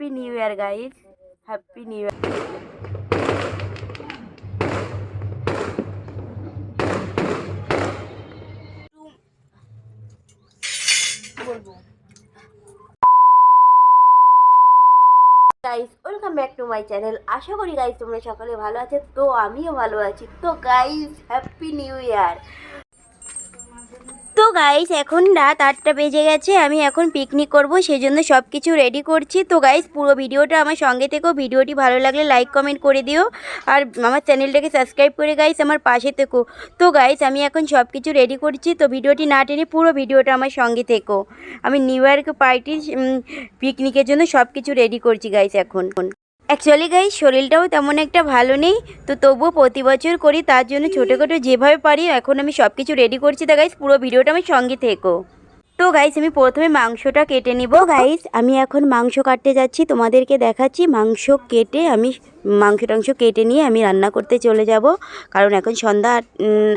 Happy new year guys happy new year guys welcome back to my channel আশা করি guys তোমরা সকলে ভালো আছো। তো আমিও ভালো আছি। তো গাইস হ্যাপি নিউ ইয়ার তো গাইস এখন রাত আটটা বেজে গেছে, আমি এখন পিকনিক করব সেই জন্য সব কিছু রেডি করছি। তো গাইস পুরো ভিডিওটা আমার সঙ্গে থেকেও ভিডিওটি ভালো লাগলে লাইক কমেন্ট করে দিও, আর আমার চ্যানেলটাকে সাবস্ক্রাইব করে গাইস আমার পাশে থেকো। তো গাইস আমি এখন সব কিছু রেডি করছি, তো ভিডিওটি না টেনে পুরো ভিডিওটা আমার সঙ্গে থেকো। আমি নিউ ইয়ার পার্টির পিকনিকের জন্য সব কিছু রেডি করছি গাইস এখন। অ্যাকচুয়ালি গাইস শরীরটাও তেমন একটা ভালো নেই। তো তবুও প্রতি বছর করি, তার জন্য ছোটোখাটো যেভাবে পারি, এখন আমি সব কিছু রেডি করছি তা গাইস পুরো ভিডিওটা আমি সঙ্গে থেকো। তো গাইস আমি প্রথমে মাংসটা কেটে নিব। গাইস আমি এখন মাংস কাটতে যাচ্ছি, তোমাদেরকে দেখাচ্ছি মাংস কেটে আমি, মাংস টাংস কেটে নিয়ে আমি রান্না করতে চলে যাব। কারণ এখন সন্ধ্যা আট-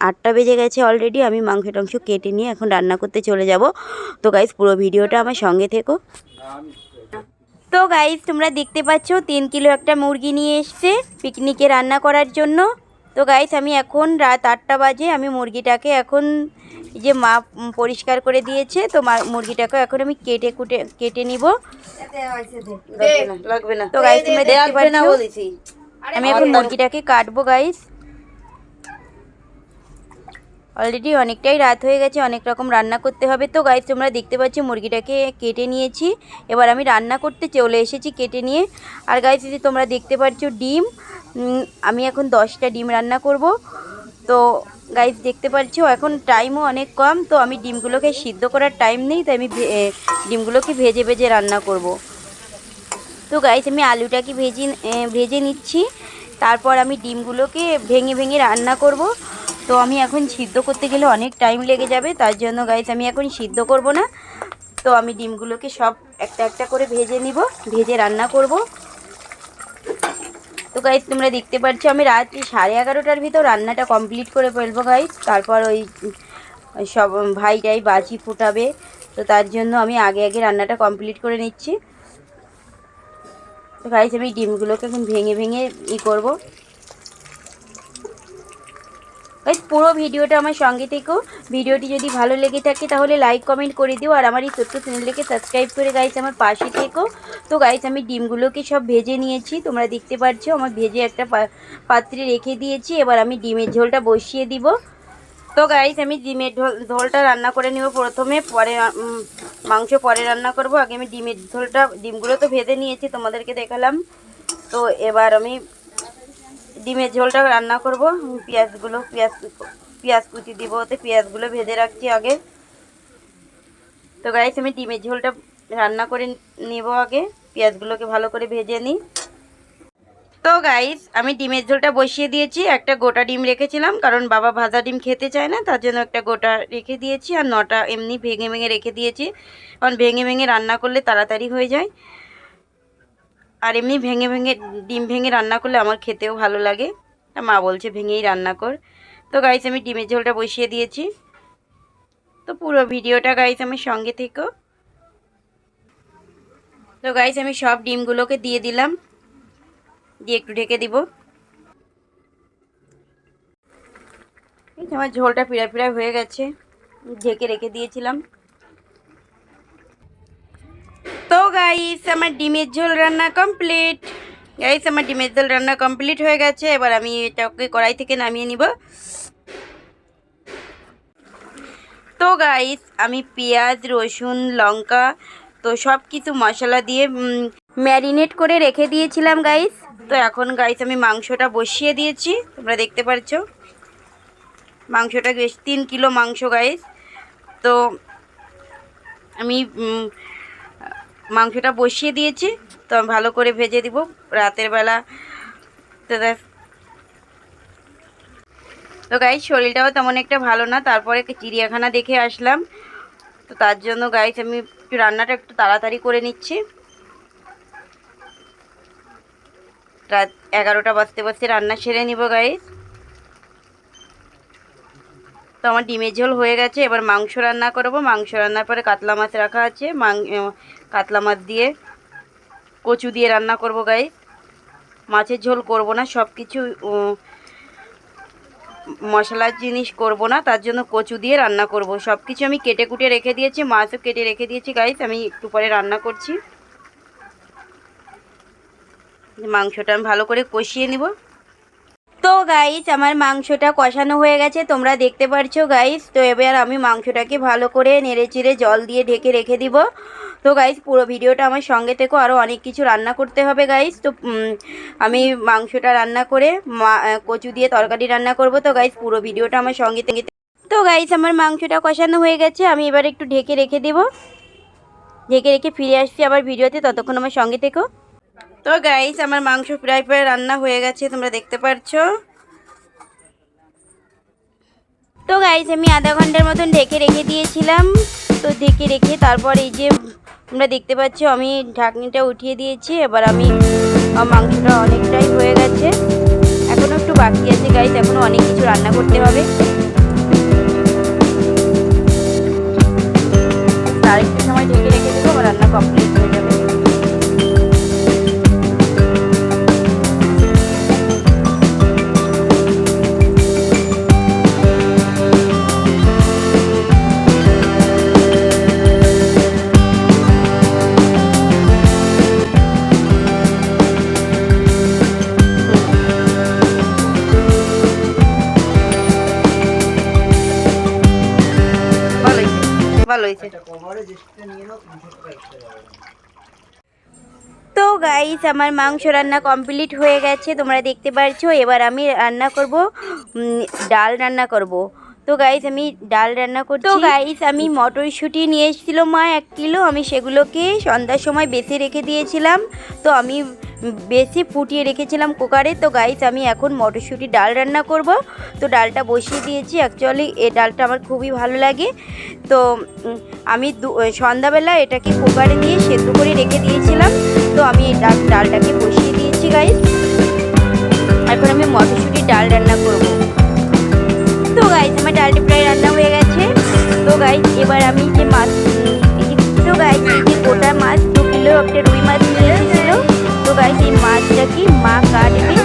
আটটা বেজে গেছে অলরেডি আমি মাংস টাংস কেটে নিয়ে এখন রান্না করতে চলে যাব। তো গাইস পুরো ভিডিওটা আমার সঙ্গে থেকো। তো গাইস তোমরা দেখতে পাচ্ছ তিন কিলো একটা মুরগি নিয়ে এসছে পিকনিকে রান্না করার জন্য তো গাইস আমি এখন রাত আটটা বাজে আমি মুরগিটাকে এখন যে মা পরিষ্কার করে দিয়েছে তো মুরগিটাকে এখন আমি কেটে কুটে কেটে নিব লাগবে না তো গাইস তোমরা দেখতে পাচ্ছ আমি এখন মুরগিটাকে কাটবো গাইস অলরেডি অনেকটাই রাত হয়ে গেছে, অনেক রকম রান্না করতে হবে। তো গাইস তোমরা দেখতে পাচ্ছ মুরগিটাকে কেটে নিয়েছি। এবার আমি রান্না করতে চলে এসেছি কেটে নিয়ে। আর গাইস এই যে তোমরা দেখতে পাচ্ছ ডিম আমি এখন দশটা ডিম রান্না করব। তো গাইস দেখতে পাচ্ছ এখন টাইমও অনেক কম, তো আমি ডিমগুলোকে সিদ্ধ করার টাইম নেই, তাই আমি ডিমগুলোকে ভেজে ভেজে রান্না করব। তো গাইস আমি আলুটাকে ভেজে ভেজে নিচ্ছি। তারপর আমি ডিমগুলোকে ভেঙে ভেঙে রান্না করব। তো আমি এখন সিদ্ধ করতে গেলে অনেক টাইম লেগে যাবে, তার জন্য গাইস আমি এখন সিদ্ধ করব না। তো আমি ডিমগুলোকে সব একটা একটা করে ভেজে নিব, ভেজে রান্না করব। তো গাইস তোমরা দেখতে পাচ্ছ আমি রাত্রি সাড়ে এগারোটার ভিতর রান্নাটা কমপ্লিট করে ফেলব গাইস তারপর ওই সব ভাইটাই বাজি ফুটাবে, তো তার জন্য আমি আগে আগে রান্নাটা কমপ্লিট করে নিচ্ছি। তো গাইস আমি ডিমগুলোকে এখন ভেঙে ভেঙে ই করব। গাইস, পুরো ভিডিওটা আমার সঙ্গে থেকেও ভিডিওটি যদি ভালো লেগে থাকে তাহলে লাইক কমেন্ট করে দিও। আর আমার এই ছোট্ট চ্যানেলটাকে সাবস্ক্রাইব করে গাইস, আমার পাশে থেকো। তো গাইস, আমি ডিমগুলোকে সব ভেজে নিয়েছি। তোমরা দেখতে পাচ্ছ, আমার ভেজে একটা পাত্রে রেখে দিয়েছি। এবার আমি ডিমের ঝোলটা বসিয়ে দিব। তো গাইস, আমি ডিমের ঝোল ঝোলটা রান্না করে নেব প্রথমে। পরে মাংস পরে রান্না করব। আগে আমি ডিমের ঝোলটা ডিমগুলো তো ভেজে নিয়েছি, তোমাদেরকে দেখালাম। তো এবার আমি ডিমের ঝোলটা রান্না করব। পেঁয়াজগুলো, পেঁয়াজ পেঁয়াজ কুচি দিব, ওতে পেঁয়াজগুলো ভেজে রাখছি আগে। তো গাইস আমি ডিমের ঝোলটা রান্না করে নেব আগে। পেঁয়াজগুলোকে ভালো করে ভেজে নিই। তো গাইস আমি ডিমের ঝোলটা বসিয়ে দিয়েছি। একটা গোটা ডিম রেখেছিলাম, কারণ বাবা ভাজা ডিম খেতে চায় না, তার জন্য একটা গোটা রেখে দিয়েছি, আর নটা এমনি ভেঙে ভেঙে রেখে দিয়েছি। কারণ ভেঙে ভেঙে রান্না করলে তাড়াতাড়ি হয়ে যায়। আর এমনি ভেঙে ভেঙে ডিম ভেঙে রান্না করলে আমার খেতেও ভালো লাগে। মা বলছে, ভেঙেই রান্না কর। তো গাইস আমি ডিমের ঝোলটা বসিয়ে দিয়েছি। তো পুরো ভিডিওটা গাইস আমি সঙ্গে থেকো। তো গাইস আমি সব ডিমগুলোকে দিয়ে দিলাম। দিয়ে একটু ঢেকে দিব। আমার ঝোলটা পিড়া পিড়া হয়ে গেছে। ঢেকে রেখে দিয়েছিলাম। গাইস আমার ডিমের ঝোল রান্না কমপ্লিট গাইস আমার ডিমের ঝোল রান্না কমপ্লিট হয়ে গেছে। এবার আমি এটাকে কড়াই থেকে নামিয়ে নিব। তো গাইস আমি পেঁয়াজ, রসুন, লঙ্কা, তো সব কিছু মশলা দিয়ে ম্যারিনেট করে রেখে দিয়েছিলাম গাইস তো এখন গাইস আমি মাংসটা বসিয়ে দিয়েছি। তোমরা দেখতে পাচ্ছ মাংসটা বেশ, তিন কিলো মাংস গাইস তো আমি মাংসটা বসিয়ে দিয়েছি। তো আমি ভালো করে ভেজে দিব। রাতের বেলা তো তো গাইস শরীরটাও তেমন একটা ভালো না। তারপরে চিড়িয়াখানা দেখে আসলাম। তো তার জন্য গাইস আমি একটু রান্নাটা একটু তাড়াতাড়ি করে নিচ্ছি। রাত এগারোটা বাজতে বাজতে রান্না সেরে নিব গাইস তো আমার ডিমের ঝোল হয়ে গেছে। এবার মাংস রান্না করব। মাংস রান্নার পরে কাতলা মাছ রাখা আছে। কাতলা মাছ দিয়ে কচু দিয়ে রান্না করব গাই। মাছের ঝোল করব না সব কিছু মশলার জিনিস করব না, তার জন্য কচু দিয়ে রান্না করব। সব কিছু আমি কেটে কুটে রেখে দিয়েছি, মাছও কেটে রেখে দিয়েছি গাইস, আমি একটু পরে রান্না করছি। মাংসটা আমি ভালো করে কষিয়ে নিব। তো গাইস আমার মাংসটা কষানো হয়ে গেছে, তোমরা দেখতে পারছ গাইস তো এবার আমি মাংসটাকে ভালো করে নেড়ে চিড়ে জল দিয়ে ঢেকে রেখে দিব। তো গাইস পুরো ভিডিওটা আমার সঙ্গে থেকেও আরও অনেক কিছু রান্না করতে হবে গাইস তো আমি মাংসটা রান্না করে কচু দিয়ে তরকারি রান্না করব। তো গাইস পুরো ভিডিওটা আমার সঙ্গে থেকে। তো গাইস আমার মাংসটা কষানো হয়ে গেছে, আমি এবার একটু ঢেকে রেখে দেব। ঢেকে রেখে ফিরে আসছি আবার ভিডিওতে, ততক্ষণ আমার সঙ্গে থেকো। তো গাইস আমার মাংস প্রায় প্রায় রান্না হয়ে গেছে, তোমরা দেখতে পারছ। তো গাইস আমি আধা ঘণ্টার মতন ঢেকে রেখে দিয়েছিলাম। তো ঢেকে রেখে তারপর এই যে তোমরা দেখতে পাচ্ছ, আমি ঢাকনিটা উঠিয়ে দিয়েছি, এবার আমি মাংসটা অনেকটাই হয়ে গেছে। এখনও একটু বাকি আছে গাইস এখনও অনেক কিছু রান্না করতে হবে। তো গাইস আমার মাংস রান্না কমপ্লিট হয়ে গেছে, তোমরা দেখতে পারছ। এবার আমি রান্না করব ডাল রান্না করব। তো গাইস আমি ডাল রান্না করছি। তো গাইস আমি মটরশুঁটি নিয়ে এসেছিল মা, এক কিলো। আমি সেগুলোকে সন্ধ্যার সময় বেছে রেখে দিয়েছিলাম। তো আমি বেশি ফুটিয়ে রেখেছিলাম কুকারে। তো গাইস আমি এখন মটরশুঁটি ডাল রান্না করব। তো ডালটা বসিয়ে দিয়েছি। অ্যাকচুয়ালি এ ডালটা আমার খুবই ভালো লাগে। তো আমি সন্ধ্যাবেলা এটাকে কুকারে দিয়ে সেদ্ধ করে রেখে দিয়েছিলাম। তো আমি এই ডাল, ডালটাকে বসিয়ে দিয়েছি গাইস এখন আমি মটরশুঁটির ডাল রান্না করব। তো গাইস এবার আমি যে মাছ তো গাইস যে গোটা মাছ, দু কিলো একটা রুই মাছ নিয়ে তো গাইস এই মাছটা কি মা কাটবে,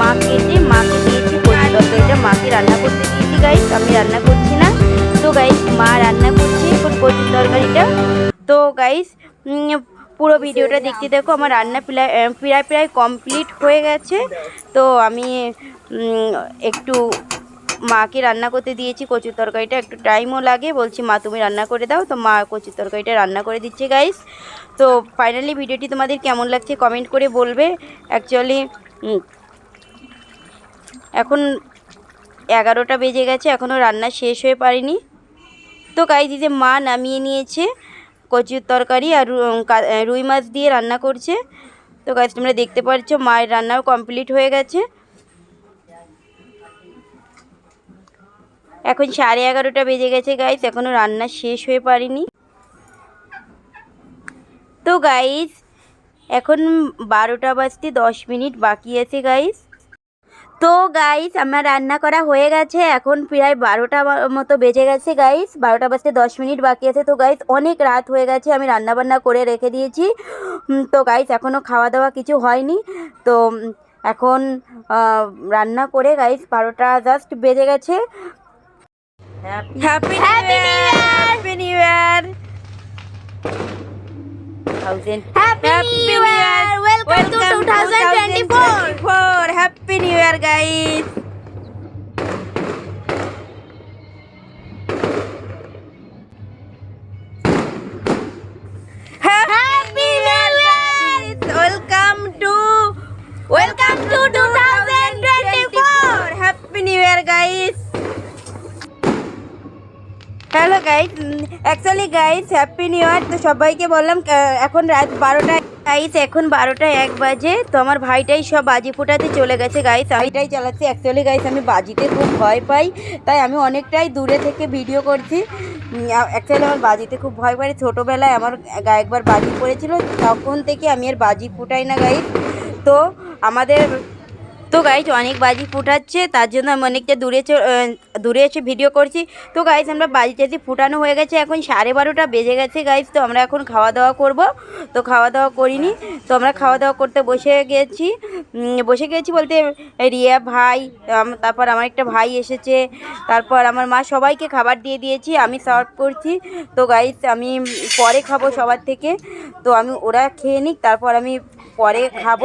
মা কেটে, মাকে দিয়েছি কচি তরকারিটা মাকে রান্না করতে দিয়েছি গাইস আমি রান্না করছি না, তো গাইস মা রান্না করছে, এখন কচি তরকারিটা, তো গাইস পুরো ভিডিওটা দেখতে দেখো, আমার রান্না প্রায় প্রায় কমপ্লিট হয়ে গেছে, তো আমি একটু মাকে রান্না করতে দিয়েছি, কচুর তরকারিটা একটু টাইমও লাগে। বলছি, মা, তুমি রান্না করে দাও। তো মা কচুর তরকারিটা রান্না করে দিচ্ছে গাইস তো ফাইনালি ভিডিওটি তোমাদের কেমন লাগছে কমেন্ট করে বলবে। অ্যাকচুয়ালি এখন এগারোটা বেজে গেছে এখনও রান্না শেষ হয়ে পারিনি। তো এই যে মা নামিয়ে নিয়েছে কচুর তরকারি আর রুই মাছ দিয়ে রান্না করছে। তো গাইস তোমরা দেখতে পাচ্ছ, মায়ের রান্নাও কমপ্লিট হয়ে গেছে। এখন সাড়ে এগারোটা বেজে গেছে গাইস এখনও রান্না শেষ হয়ে পারিনি। তো গাইস এখন বারোটা বাজতে দশ মিনিট বাকি আছে গাইস তো গাইস আমার রান্না করা হয়ে গেছে, এখন প্রায় বারোটা মতো বেজে গেছে গাইস বারোটা বাজতে দশ মিনিট বাকি আছে, তো গাইস অনেক রাত হয়ে গেছে, আমি রান্না বান্না করে রেখে দিয়েছি। তো গাইস এখনও খাওয়া দাওয়া কিছু হয়নি। তো এখন রান্না করে গাইস বারোটা জাস্ট বেজে গেছে। Happy, Happy, New, Happy Year! New Year! Happy New Year! Thousand. Happy, Happy New Year! Welcome, Welcome to 2024. 2024. Happy New Year, guys! Guys actually guys happy new year তো সবাইকে বললাম এখন রাত বারোটা গাইস এখন বারোটা এক বাজে। তো আমার ভাইটাই সব বাজি ফোটাতে চলে গেছে গাইস আমিটাই চালাচ্ছি। অ্যাকচুয়ালি গাইস আমি বাজিতে খুব ভয় পাই। তাই আমি অনেকটাই দূরে থেকে ভিডিও করছি। অ্যাকচুয়ালি আমার বাজিতে খুব ভয় পাই। ছোটোবেলায় আমার গায়ে একবার বাজি পড়েছিল, তখন থেকে আমি আর বাজি ফুটাই না গাইস তো আমাদের তো গাইজ অনেক বাজি ফুটাচ্ছে, তার জন্য আমি অনেকটা দূরে দূরে এসে ভিডিও করছি। তো গাইজ আমরা বাজি টাজি ফুটানো হয়ে গেছে, এখন সাড়ে বারোটা বেজে গেছে গাইজ তো আমরা এখন খাওয়া দাওয়া করব। তো খাওয়া দাওয়া করিনি, তো আমরা খাওয়া দাওয়া করতে বসে গেছি। বসে গেছি বলতে, রিয়া ভাই তারপর আমার একটা ভাই এসেছে, তারপর আমার মা সবাইকে খাবার দিয়ে দিয়েছি, আমি সার্ভ করছি। তো গাইজ আমি পরে খাব সবার থেকে। তো আমি, ওরা খেয়ে নিক, তারপর আমি পরে খাব।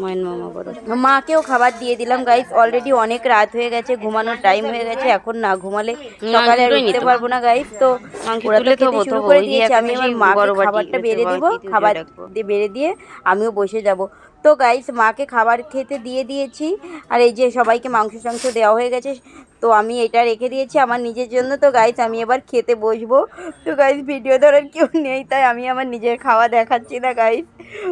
ময়ন মামা বড় মাকেও খাবার দিয়ে দিলাম গাইস অলরেডি অনেক রাত হয়ে গেছে ঘুমানোর টাইম হয়ে গেছে এখন না ঘুমালে সকালে আর উঠতে পারব না গাইস তো ওরা তো খেতে শুরু করে দিয়েছে আমি আমার মাকে খাবারটা বেড়ে দিব খাবার দিয়ে বেড়ে দিয়ে আমিও বসে যাব। তো গাইস মাকে খাবার খেতে দিয়ে দিয়েছি। আর এই যে সবাইকে মাংস টাংস দেওয়া হয়ে গেছে, তো আমি এটা রেখে দিয়েছি আমার নিজের জন্য। তো গাইস আমি এবার খেতে বসবো। তো গাইস ভিডিও ধরার কেউ নেই, তাই আমি আমার নিজের খাওয়া দেখাচ্ছি না গাইস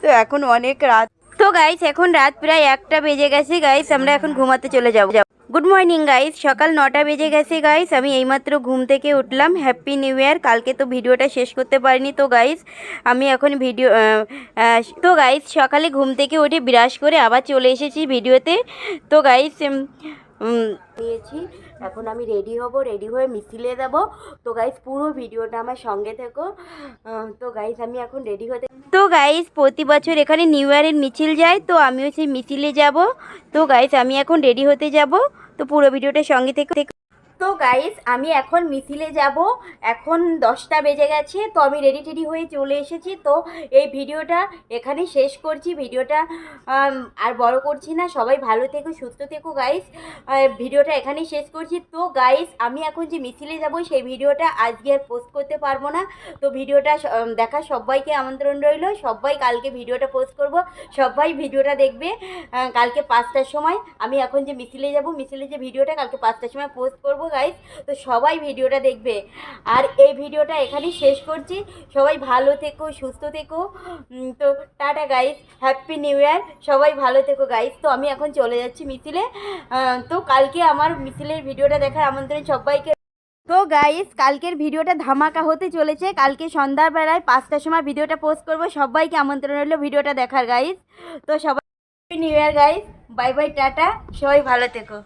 তো এখন অনেক রাত। তো গাইস এখন রাত প্রায় একটা বেজে গেছে। গাইস আমরা এখন ঘুমাতে চলে যাব। গুড মর্নিং গাইস সকাল নটা বেজে গেছে গাইস আমি এইমাত্র ঘুম থেকে উঠলাম। হ্যাপি নিউ ইয়ার কালকে তো ভিডিওটা শেষ করতে পারিনি তো গাইস আমি এখন ভিডিও তো গাইস সকালে ঘুম থেকে উঠে ব্রাশ করে আবার চলে এসেছি ভিডিওতে। তো গাইস নিয়েছি এখন আমি রেডি হব রেডি হয়ে মিছিলে যাব। তো গাইস পুরো ভিডিওটা আমার সঙ্গে থেকো। তো গাইস আমি এখন রেডি হতে তো গাইস প্রতি বছর এখানে নিউ ইয়ারের মিছিল যায়, তো আমিও সেই মিছিলে যাব। তো গাইস আমি এখন রেডি হতে যাব। তো পুরো ভিডিওটা সঙ্গে থেকে তো গাইস আমি এখন মিছিলে যাব। এখন দশটা বেজে গেছে তো আমি রেডি টেডি হয়ে চলে এসেছি। তো এই ভিডিওটা এখানে শেষ করছি। ভিডিওটা আর বড় করছি না। সবাই ভালো থেকো সুস্থ থেকো গাইস ভিডিওটা এখানেই শেষ করছি। তো গাইস আমি এখন যে মিছিলে যাব সেই ভিডিওটা আজকে আর পোস্ট করতে পারব না। তো ভিডিওটা আম, সবাইকে আমন্ত্রণ রইল। সবাই কালকে ভিডিওটা পোস্ট করব। সবাই ভিডিওটা দেখবে কালকে পাঁচটার সময়। আমি এখন যে মিছিলে যাব মিছিলে যে ভিডিওটা কালকে পাঁচটার সময় পোস্ট করব। গাইস তো সবাই ভিডিওটা দেখবে। আর এই ভিডিওটা এখানেই শেষ করছি। সবাই ভালো থেকো, সুস্থ থেকো। তো tata guys happy new year সবাই ভালো থেকো গাইস তো আমি এখন চলে যাচ্ছি মিছিলে। তো কালকে আমার মিছিলের ভিডিওটা দেখার আমন্ত্রণ সবাইকে। তো গাইস কালকের ভিডিওটা ধামাকা হতে চলেছে। কালকে সন্ধ্যাবেলায় পাঁচটার সময় ভিডিওটা পোস্ট করব। সবাইকে আমন্ত্রণ রইল ভিডিওটা দেখার গাইস তো সবাই new year guys bye bye tata. সবাই ভালো থেকো।